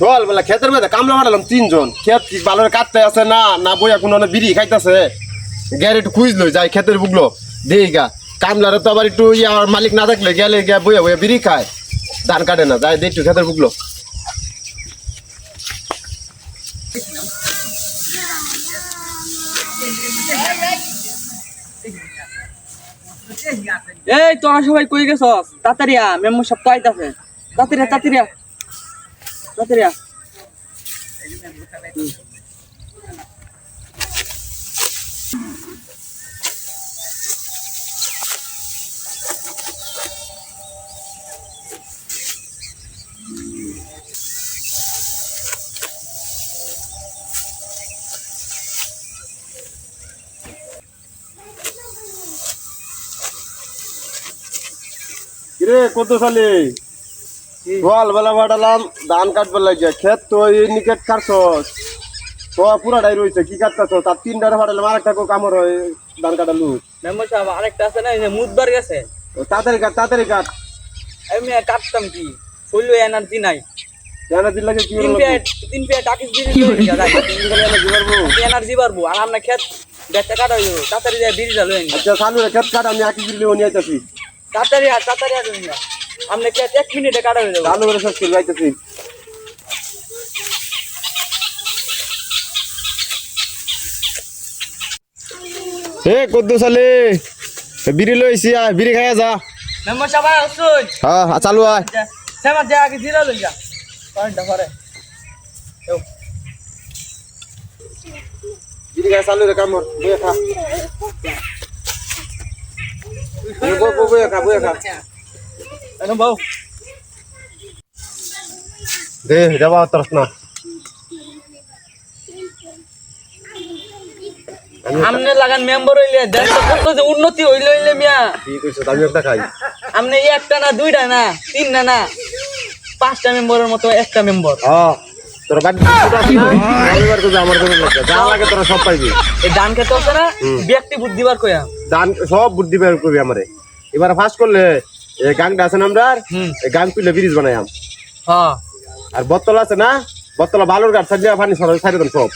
চল বলে, ক্ষেতের মধ্যে কামলা মারালাম তিনজন। ক্ষেত কি ভালো কাটতে আছে না না বইয়া কোনো বিড়ি খাইতেছে? গেলে একটু খুঁজলো যাই ক্ষেতের বুকলো দেই গা, কামলারে তো আবার একটু ইয়া মালিক না থাকলে গেলে গিয়া বইয়া বইয়া বিড়ি খায়। ধান কাটে না, যাই দেই ক্ষেতের বুকলো এই, তোরা সবাই কই গেছস? তাড়াতাড়িয়া মেম্বার সব তো আইতাছে। তাড়াতাড়িয়া তাড়াতাড়িয়া তাড়াতাড়িয়া কিরে কত সালে চল বেলা বাড়ালাম ধান কাটবার লাগিয়া ক্ষেত তো এই নিকেট কাটছস। তো পুরাটাই রয়েছে কি কাটতেছ? তার তিনটারে ফাটালাম আরেকটা কো কামড় হয় ধান কাটালু মেম্বার সাহেব আরেকটা আছে না মুদবার গেছে? তাড়াতাড়ি কাট তাড়াতাড়ি কাট। আমি কাটতাম কি? শৈল এনার্জি নাই। লাগে কি তিন তিন টাকিস এনার্জি বাড়বো। আর আমরা খেত বেচা কাটা হইব। তাড়াতাড়ি যায় বিড়ি চালু আচ্ছা সালু রে কাট আমি আকি দিলি নিয়ে আইতাছি। তাড়াতাড়ি আর তাড়াতাড়ি আর আমরা খেত এক মিনিটে কাটা হয়ে যাব। শেষ করে আইতাছি এ কদ্দু সালে বিড়ি লইছি আয় বিড়ি খাইয়া যা মেম্বার সাহেব আয় আসুন হ্যাঁ চালু আয়। সেমার যা আগে জিরা লই যা পয়েন্টটা পরে বিড়ি খাই চালু রে কামড় বইয়া খা। বই বই বইয়া খা বইয়া খা। বউ দে যাবা তরস না আমনে লাগান মেম্বার হইলে দেশ কত যে উন্নতি হইলে হইলে মিয়া ঠিক কইছো আমি একটা খাই আমনে একটা না দুইটা না তিন না না পাঁচটা মেম্বারের মতো একটা মেম্বার হ্যাঁ তোর বাড়ি তো আমার যা লাগে তোরা সব পাইবি এই ধান খেতে হচ্ছে না ব্যক্তি বুদ্ধিবার কয়া দান সব বুদ্ধি বের করবি আমারে এবার ফার্স্ট করলে এই গাংটা আছে না আমরা এই গাং তুলে ব্রিজ বানাইম হ্যাঁ। আর বত্তলা আছে না? বত্তলা বালুর গাছ সাজিয়া পানি সারি দেন সব।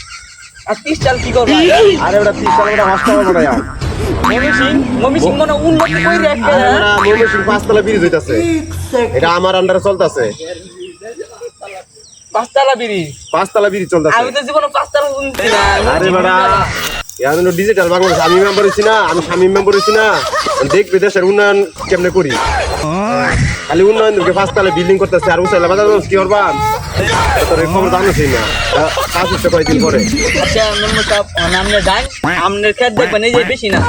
আর তিস চাল কি করবা? আর ওটা ওটা পাঁচতলা ব্রিজ হইতাছে। এটা আমার আন্ডারে চলতেছে। পাঁচতলা বিড়ি পাঁচতলা ব্রিজ চলতেছে। আমি তো জীবনে পাঁচতলা শুনছি না। আরে বেটা এখন ডিজিটাল বাংলাদেশ আমি মেম্বার হইছি না আমি স্বামী মেম্বার হইছি না। দেখবে দেশের উন্নয়ন কেমনে করি? খালি উন্নয়ন দেখবে পাঁচতলা বিল্ডিং করতেছে আর উচাইলা বাজার কি করবা? তোর খবর জানোসই না। কাজ হচ্ছে কয়েকদিন পরে? আচ্ছা আমনে আমনের খেত দেখবেন এই যে বেশি না।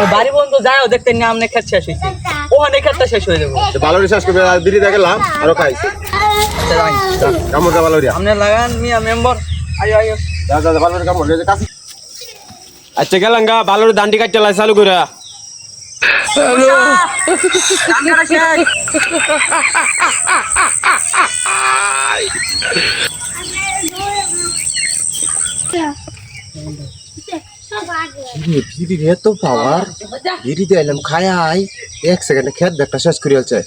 ওই বাড়ি পর্যন্ত যাও দেখতেন না আমনের খেত শেষ হয়েছে। ওখানে খেতটা শেষ হয়ে যাব। ভালো রিসার্চ করবে আর বিড়ি দেখলাম আরও খাই আচ্ছা যাই কামড় ভালো আমনে লাগান মিয়া মেম্বার। আয়ো আয়ো। যা, ভালো কামড় যে কাছে। আচ্ছা গেলাম গা ভালো দান্ডি কাটতে লাই চালু করে বিড়ি এত পাওয়ার বিড়ি দিয়ে এলাম খায় এক সেকেন্ডে খেত দেখা শেষ করে আছে